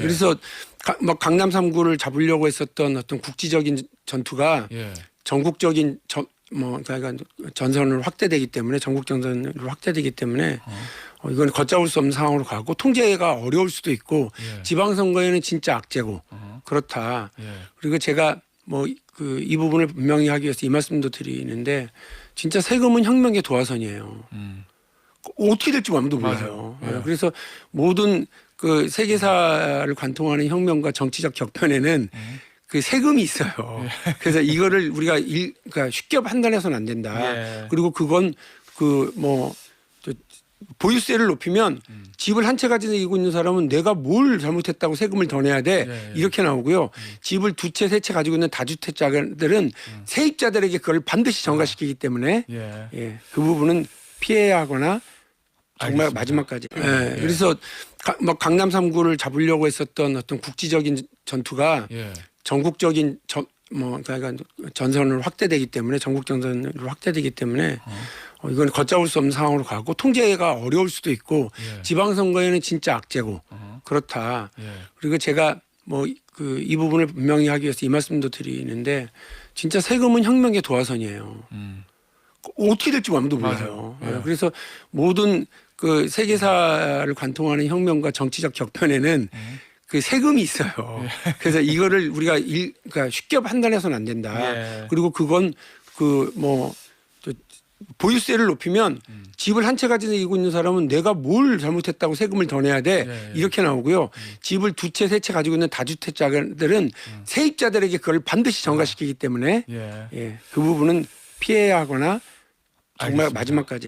그래서 가- 뭐 강남 3구를 잡으려고 했었던 어떤 국지적인 전투가 예. 전국적인 전, 뭐 그러니까 전선을 확대되기 때문에 전국 전선으로 확대되기 때문에 어, 이건 걷잡을 수 없는 상황으로 가고 통제가 어려울 수도 있고 예. 지방 선거에는 진짜 악재고 어허. 그렇다. 예. 그리고 제가 뭐 그 이 부분을 분명히 하기 위해서 이 말씀도 드리는데 진짜 세금은 혁명의 도화선이에요. 음. 어떻게 될지 아무도. 몰라요. 예. 그래서 모든 그 세계사를 관통하는 혁명과 정치적 격변에는 음. 그 세금이 있어요. 그래서 이거를 우리가 일, 그러니까 쉽게 판단해서는 안 된다. 예. 그리고 그건 그뭐 보유세를 높이면 음. 집을 한 채 가지고 있는 사람은 내가 뭘 잘못했다고 세금을 더 내야 돼 예, 예. 이렇게 나오고요. 집을 두 채 세 채 가지고 있는 다주택자들은 음. 세입자들에게 그걸 반드시 전가시키기 때문에 예. 예, 그 부분은 피해야 하거나 정말 알겠습니다. 마지막까지. 예, 예. 그래서 가- 뭐 강남 3구를 잡으려고 했었던 어떤 국지적인 전투가 예. 전국적인 전, 뭐 그러니까 전선을 확대되기 때문에 전국 전선으로 확대되기 때문에 어, 이건 걷잡을 수 없는 상황으로 가고 통제가 어려울 수도 있고 예. 지방 선거에는 진짜 악재고 어허. 그렇다. 예. 그리고 제가 뭐 그 이 부분을 분명히 하기 위해서 이 말씀도 드리는데 진짜 세금은 혁명의 도화선이에요. 음. 어떻게 될지 아무도. 몰라요. 예. 그래서 모든 그 세계사를 관통하는 혁명과 정치적 격변에는 음. 그 세금이 있어요. 그래서 이거를 우리가 일, 그러니까 쉽게 판단해서는 안 된다. 예. 그리고 그건 그뭐 보유세를 높이면 음. 집을 한 채 가지고 있는 사람은 내가 뭘 잘못했다고 세금을 더 내야 돼 예, 예. 이렇게 나오고요. 집을 두 채 세 채 가지고 있는 다주택자들은 세입자들에게 그걸 반드시 전가시키기 때문에 예. 예, 그 부분은 피해야 하거나 정말 알겠습니다. 마지막까지.